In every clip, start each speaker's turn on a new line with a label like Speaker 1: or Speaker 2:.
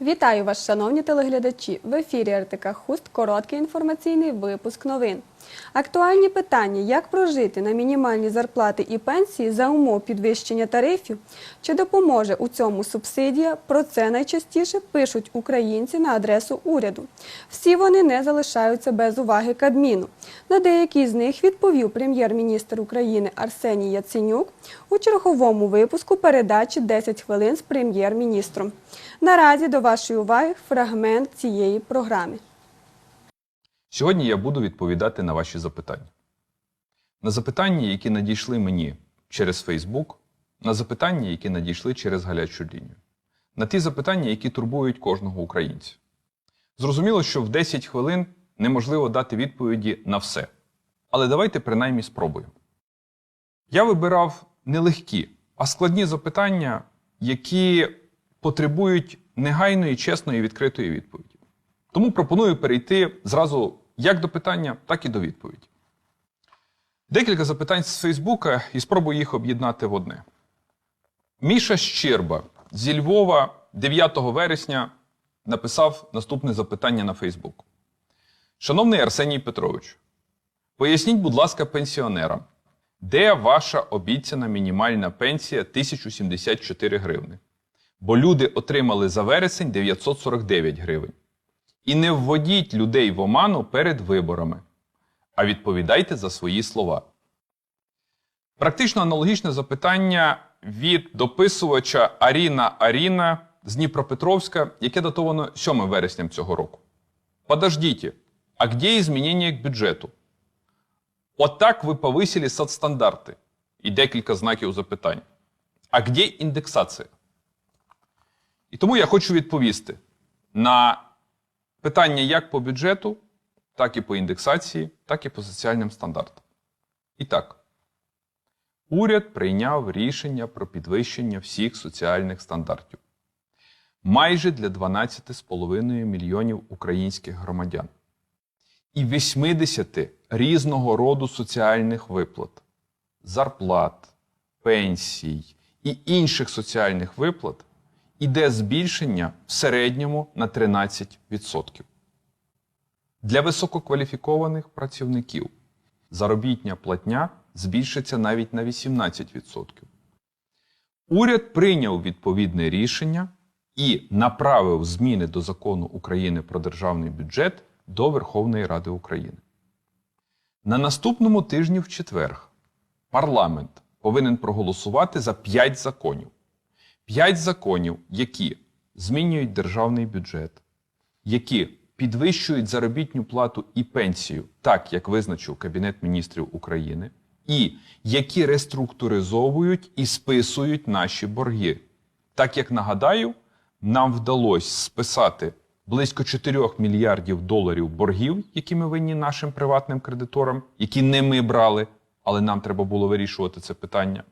Speaker 1: Вітаю вас, шановні телеглядачі! В ефірі РТК Хуст короткий інформаційний випуск новин. Актуальні питання: як прожити на мінімальні зарплати і пенсії за умов підвищення тарифів? Чи допоможе у цьому субсидія? Про це найчастіше пишуть українці на адресу уряду. Всі вони не залишаються без уваги Кабміну. На деякі з них відповів прем'єр-міністр України Арсеній Яценюк у черговому випуску передачі «10 хвилин з прем'єр-міністром. Наразі до вашої уваги фрагмент цієї програми.
Speaker 2: Сьогодні я буду відповідати на ваші запитання. На запитання, які надійшли мені через Фейсбук, на запитання, які надійшли через гарячу лінію, на ті запитання, які турбують кожного українця. Зрозуміло, що в 10 хвилин неможливо дати відповіді на все. Але давайте принаймні спробуємо. Я вибирав не легкі, а складні запитання, які потребують негайної, чесної відкритої відповіді. Тому пропоную перейти зразу як до питання, так і до відповіді. Декілька запитань з Фейсбука і спробую їх об'єднати в одне. Міша Щерба зі Львова 9 вересня написав наступне запитання на Фейсбук. Шановний Арсеній Петрович, поясніть, будь ласка, пенсіонерам, де ваша обіцяна мінімальна пенсія 1074 гривни? Бо люди отримали за вересень 949 гривень. І не вводіть людей в оману перед виборами, а відповідайте за свої слова. Практично аналогічне запитання від дописувача Аріна Аріна з Дніпропетровська, яке датовано 7 вересня цього року. Подождите, а где изменения к бюджету? Отак ви повисили соцстандарти. І декілька знаків запитань. А где індексація? І тому я хочу відповісти на питання як по бюджету, так і по індексації, так і по соціальним стандартам. І так, уряд прийняв рішення про підвищення всіх соціальних стандартів майже для 12,5 мільйонів українських громадян і 80 різного роду соціальних виплат, зарплат, пенсій і інших соціальних виплат іде збільшення в середньому на 13%. Для висококваліфікованих працівників заробітня платня збільшиться навіть на 18%. Уряд прийняв відповідне рішення і направив зміни до закону України про державний бюджет до Верховної Ради України. На наступному тижні в четвер парламент повинен проголосувати за 5 законів. П'ять законів, які змінюють державний бюджет, які підвищують заробітню плату і пенсію, так як визначив Кабінет міністрів України, і які реструктуризовують і списують наші борги. Так як нагадаю, нам вдалося списати близько 4 мільярдів доларів боргів, які ми винні нашим приватним кредиторам, які не ми брали, але нам треба було вирішувати це питання.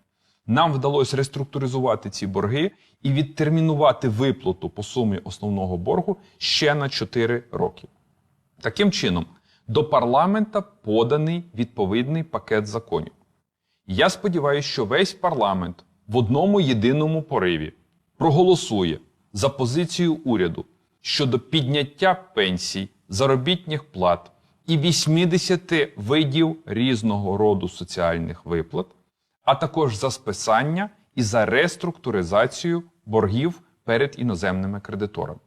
Speaker 2: Нам вдалося реструктуризувати ці борги і відтермінувати виплату по сумі основного боргу ще на 4 роки. Таким чином, до парламента поданий відповідний пакет законів. Я сподіваюся, що весь парламент в одному єдиному пориві проголосує за позицію уряду щодо підняття пенсій, заробітних плат і 80 видів різного роду соціальних виплат а також за списання і за реструктуризацію боргів перед іноземними кредиторами.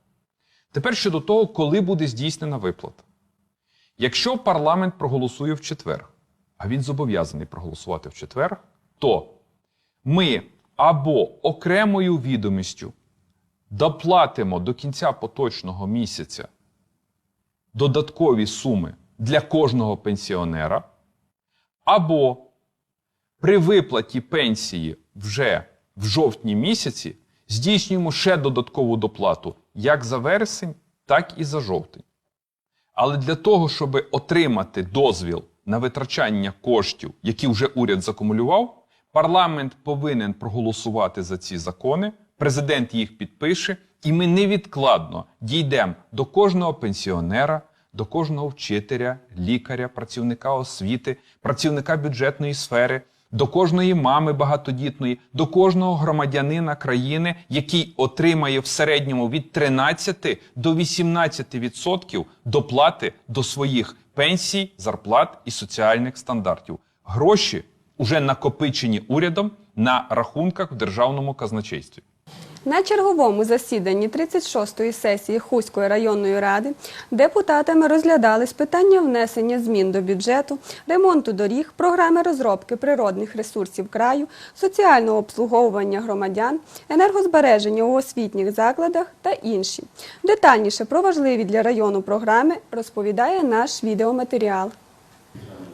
Speaker 2: Тепер щодо того, коли буде здійснена виплата. Якщо парламент проголосує в четвер, а він зобов'язаний проголосувати в четвер, то ми або окремою відомістю доплатимо до кінця поточного місяця додаткові суми для кожного пенсіонера, або при виплаті пенсії вже в жовтні місяці здійснюємо ще додаткову доплату як за вересень, так і за жовтень. Але для того, щоб отримати дозвіл на витрачання коштів, які вже уряд закумулював, парламент повинен проголосувати за ці закони, президент їх підпише, і ми невідкладно дійдемо до кожного пенсіонера, до кожного вчителя, лікаря, працівника освіти, працівника бюджетної сфери до кожної мами багатодітної, до кожного громадянина країни, який отримає в середньому від 13 до 18% доплати до своїх пенсій, зарплат і соціальних стандартів. Гроші уже накопичені урядом на рахунках в державному казначействі.
Speaker 1: На черговому засіданні 36-ї сесії Хуської районної ради депутатами розглядались питання внесення змін до бюджету, ремонту доріг, програми розробки природних ресурсів краю, соціального обслуговування громадян, енергозбереження у освітніх закладах та інші. Детальніше про важливі для району програми розповідає наш відеоматеріал.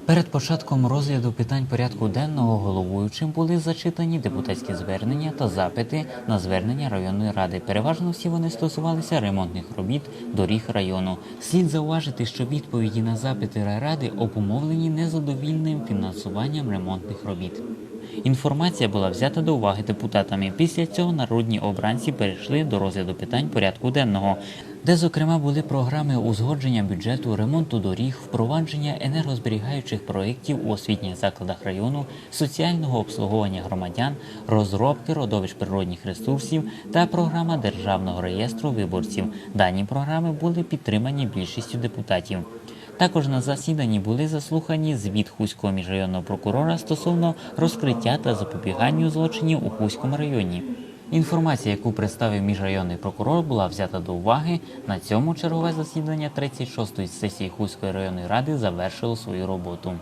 Speaker 3: Перед початком розгляду питань порядку денного головуючим були зачитані депутатські звернення та запити на звернення районної ради. Переважно всі вони стосувалися ремонтних робіт доріг району. Слід зауважити, що відповіді на запити райради обумовлені незадовільним фінансуванням ремонтних робіт. Інформація була взята до уваги депутатами. Після цього народні обранці перейшли до розгляду питань порядку денного, де, зокрема, були програми узгодження бюджету, ремонту доріг, впровадження енергозберігаючих проєктів у освітніх закладах району, соціального обслуговування громадян, розробки родовищ природних ресурсів та програма державного реєстру виборців. Дані програми були підтримані більшістю депутатів. Також на засіданні були заслухані звіт Хуського міжрайонного прокурора стосовно розкриття та запобіганню злочинів у Хуському районі. Інформація, яку представив міжрайонний прокурор, була взята до уваги. На цьому чергове засідання 36-ї сесії Хуської районної ради завершило свою роботу.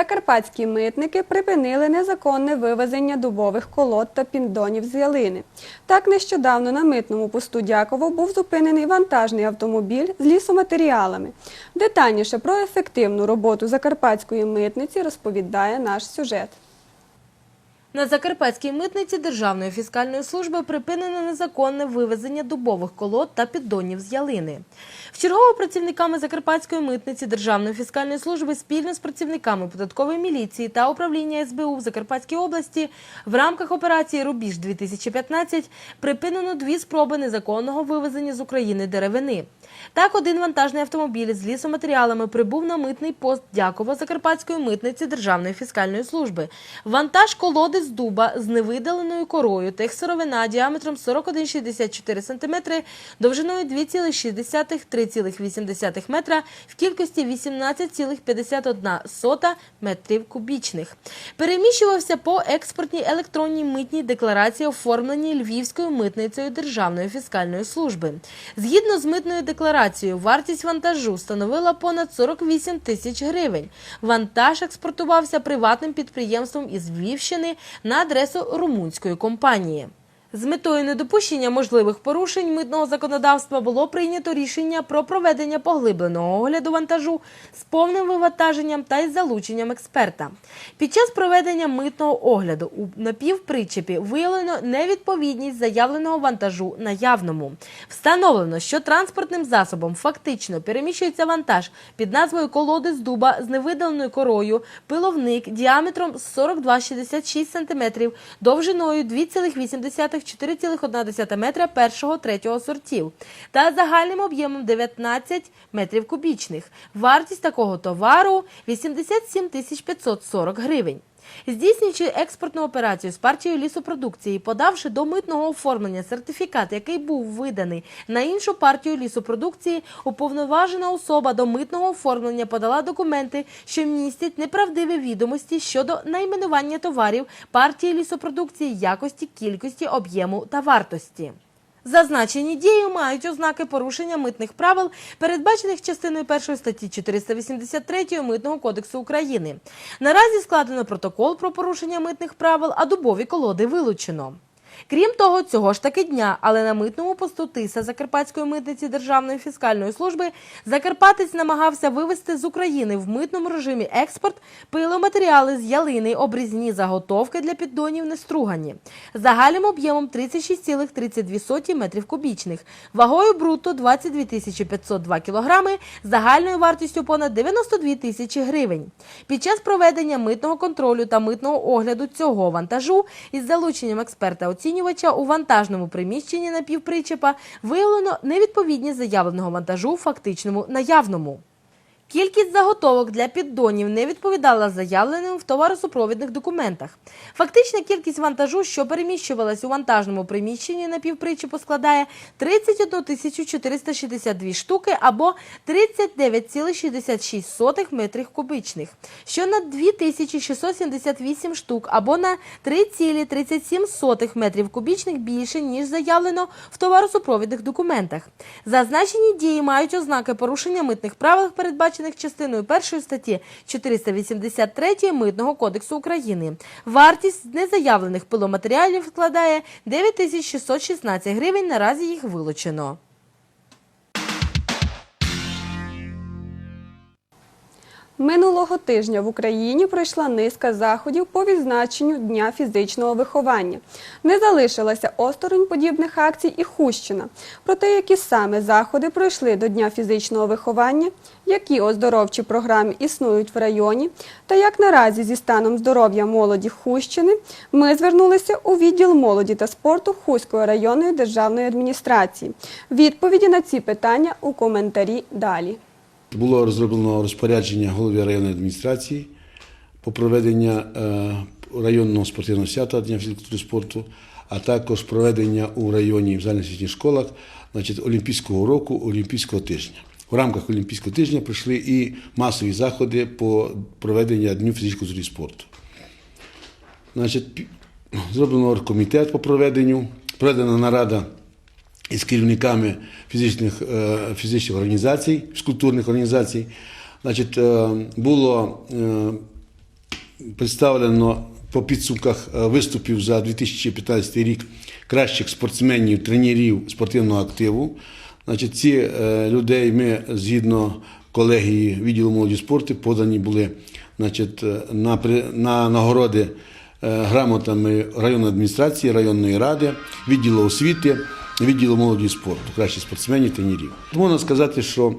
Speaker 1: Закарпатські митники припинили незаконне вивезення дубових колод та піндонів з ялини. Так нещодавно на митному посту Дяково був зупинений вантажний автомобіль з лісоматеріалами. Детальніше про ефективну роботу закарпатської митниці розповідає наш сюжет.
Speaker 4: На Закарпатській митниці Державної фіскальної служби припинено незаконне вивезення дубових колод та піддонів з ялини. Вчергово працівниками Закарпатської митниці Державної фіскальної служби спільно з працівниками податкової міліції та управління СБУ в Закарпатській області в рамках операції Рубіж 2015 припинено дві спроби незаконного вивезення з України деревини. Так, один вантажний автомобіль з лісоматеріалами прибув на митний пост Дяково Закарпатської митниці Державної фіскальної служби. Вантаж колоди з дуба з невидаленою корою, техсировина діаметром 41,64 см, довжиною 2,6-3,8 метра в кількості 18,51 метрів кубічних. Переміщувався по експортній електронній митній декларації, оформленій Львівською митницею Державної фіскальної служби. Згідно з митною декларацією, вартість вантажу становила понад 48 тисяч гривень. Вантаж експортувався приватним підприємством із Львівщини на адресу румунської компанії. З метою недопущення можливих порушень митного законодавства було прийнято рішення про проведення поглибленого огляду вантажу з повним вивантаженням та із залученням експерта. Під час проведення митного огляду у напівпричепі виявлено невідповідність заявленого вантажу наявному. Встановлено, що транспортним засобом фактично переміщується вантаж під назвою колоди з дуба з невидаленою корою, пиловник діаметром 42,66 см, довжиною 2,8-4,1 метра першого третього сортів та загальним об'ємом 19 метрів кубічних. Вартість такого товару 87 тисяч 540 гривень. Здійснюючи експортну операцію з партією лісопродукції, подавши до митного оформлення сертифікат, який був виданий на іншу партію лісопродукції, уповноважена особа до митного оформлення подала документи, що містять неправдиві відомості щодо найменування товарів партії лісопродукції, якості, кількості, об'єму та вартості. Зазначені дії мають ознаки порушення митних правил, передбачених частиною 1 статті 483 Митного кодексу України. Наразі складено протокол про порушення митних правил, а дубові колоди вилучено. Крім того, цього ж таки дня, але на митному посту Тиса Закарпатської митниці Державної фіскальної служби Закарпатець намагався вивезти з України в митному режимі експорт пиломатеріали з ялини, обрізні заготовки для піддонів нестругані. Загальним об'ємом 36,32 метрів кубічних, вагою бруто 22 тисячі 502 кілограми, загальною вартістю понад 92 тисячі гривень. Під час проведення митного контролю та митного огляду цього вантажу із залученням експерта-оцінювача у вантажному приміщенні напівпричепа виявлено невідповідність заявленого вантажу фактичному наявному. Кількість заготовок для піддонів не відповідала заявленим в товаросупровідних документах. Фактична кількість вантажу, що переміщувалась у вантажному приміщенні на півпричепу, складає 31 тисячу 462 штуки або 39,66 метрів кубічних, що на 2678 штук або на 3,37 метрів кубічних більше, ніж заявлено в товаросупровідних документах. Зазначені дії мають ознаки порушення митних правил, передбачених частиною 1 статті 483 Митного кодексу України. Вартість незаявлених пиломатеріалів складає 9616 гривень, наразі їх вилучено.
Speaker 1: Минулого тижня в Україні пройшла низка заходів по відзначенню Дня фізичного виховання. Не залишилася осторонь подібних акцій і Хущина. Про те, які саме заходи пройшли до Дня фізичного виховання, які оздоровчі програми існують в районі, та як наразі зі станом здоров'я молоді Хущини, ми звернулися у відділ молоді та спорту Хуської районної державної адміністрації. Відповіді на ці питання у коментарі далі.
Speaker 5: Було розроблено розпорядження голови районної адміністрації по проведення е, районного спортивного свята Дня фізкультури спорту, а також проведення у районі в загальноосвітніх школах значить, Олімпійського року, Олімпійського тижня. В рамках Олімпійського тижня пройшли і масові заходи по проведенню Дню фізичної культури спорту. Значить, зроблено оргкомітет по проведенню, проведена нарада із керівниками фізичних, е, фізичних організацій, фізкультурних організацій. Значить, е, було е, представлено по підсумках виступів за 2015 рік кращих спортсменів, тренерів спортивного активу. Значить, ці людей ми згідно колегії відділу молоді спорту подані були значить, на, на нагороди грамотами районної адміністрації, районної ради, відділу освіти, відділу молоді спорту, кращих спортсменів, тренерів. Можна сказати, що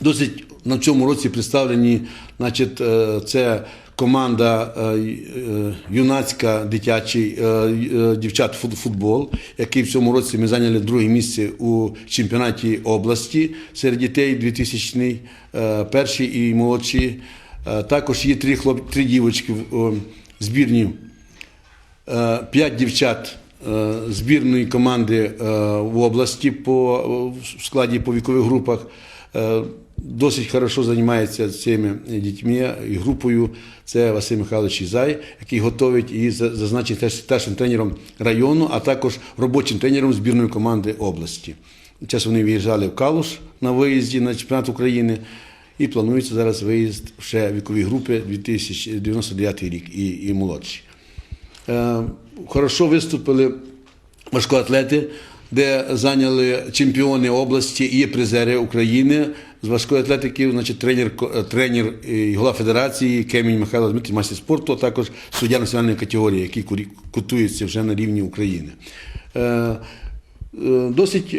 Speaker 5: Досить на цьому році представлені, значить, е, це команда е, е, юнацька дитячий дівчат футбол, який в цьому році ми зайняли друге місце у чемпіонаті області серед дітей 2000 е, перші і молодші. Також є три хлоп, три дівочки в збірні п'ять дівчат збірної команди е, в області по в складі по вікових групах. Е, Досить хорошо займається цими дітьми і групою. Це Василь Михайлович Ізай, який готовить і за- зазначить теж старшим тренером району, а також робочим тренером збірної команди області. Зараз вони виїжджали в Калуш на виїзді на чемпіонат України. І планується зараз виїзд ще вікові групи 2099 рік і, і молодші. Е, Хорошо виступили важкоатлети, де зайняли чемпіони області і призери України з важкої атлетики, значить, тренер, е, тренер і голова федерації Кемінь Михайло Дмитрій, майстер спорту, а також суддя національної категорії, який котується вже на рівні України. Е, Досить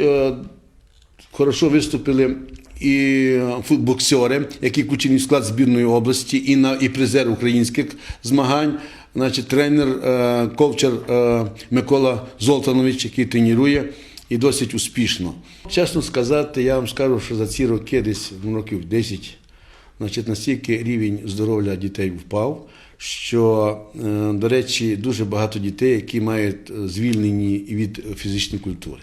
Speaker 5: хорошо виступили і футбоксери, які включені в склад збірної області, і на і призер українських змагань. Значить, тренер е, ковчар е, Микола Золтанович, який тренує і досить успішно. Чесно сказати, я вам скажу, що за ці роки, десь ну, років 10, значить, настільки рівень здоров'я дітей впав, що, е, до речі, дуже багато дітей, які мають звільнені від фізичної культури.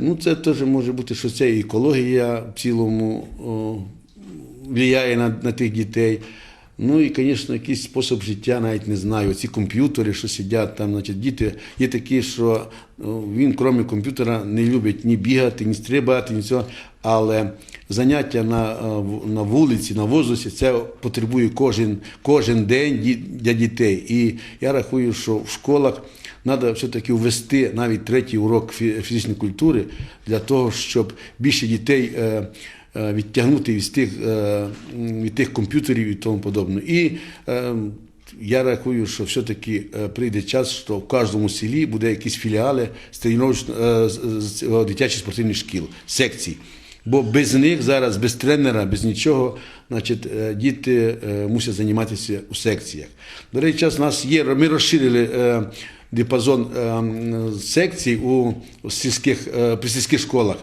Speaker 5: Ну, це теж може бути, що це екологія в цілому о, впливає на, на тих дітей. Ну і, звісно, якийсь спосіб життя, навіть не знаю. Ці комп'ютери, що сидять там, значить, діти є такі, що о, він, крім комп'ютера, не любить ні бігати, ні стрибати, ні цього. Але заняття на, е, на вулиці, на воздусі, це потребує кожен, кожен день для дітей. І я рахую, що в школах треба все-таки ввести навіть третій урок фізичної культури для того, щоб більше дітей е, відтягнути від тих, е, від тих комп'ютерів і тому подобне. І е, я рахую, що все-таки е, прийде час, що в кожному селі буде якісь філіали е, дитячих спортивних шкіл, секцій. Бо без них зараз, без тренера, без нічого, значить, е, діти е, мусять займатися у секціях. До речі, час нас є, ми розширили е, діапазон е, секцій у сільських, е, при сільських школах.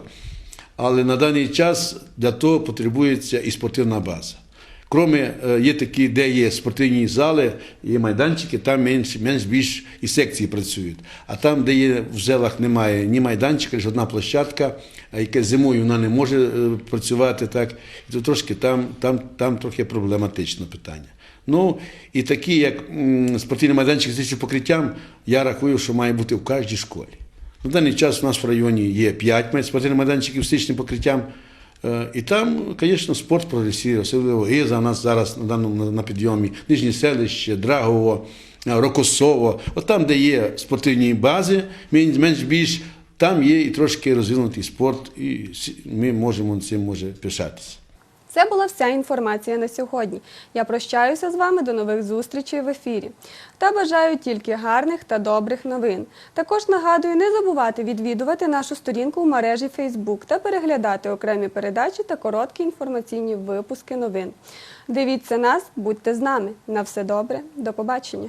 Speaker 5: Але на даний час для того потребується і спортивна база. Кроме е, є такі, де є спортивні зали, є майданчики, там менш, менш більш і секції працюють. А там, де є в селах немає ні майданчика, лише одна площадка, яка зимою вона не може е, працювати так, то трошки там, там, там трохи проблематичне питання. Ну і такі, як спортивний майданчик з покриттям, я рахую, що має бути в кожній школі. На даний час у нас в районі є 5 спортивних майданчиків з стичним покриттям. Е, І там, звісно, спорт прогресує, особливо Гиза у нас зараз на даному на- підйомі, Нижнє селище, Драгово, е, Рокосово. От там, де є спортивні бази, менш більш, там є і трошки розвинутий спорт, і ми можемо цим може пишатися.
Speaker 1: Це була вся інформація на сьогодні. Я прощаюся з вами до нових зустрічей в ефірі. Та бажаю тільки гарних та добрих новин. Також нагадую не забувати відвідувати нашу сторінку в мережі Facebook та переглядати окремі передачі та короткі інформаційні випуски новин. Дивіться нас, будьте з нами. На все добре, до побачення.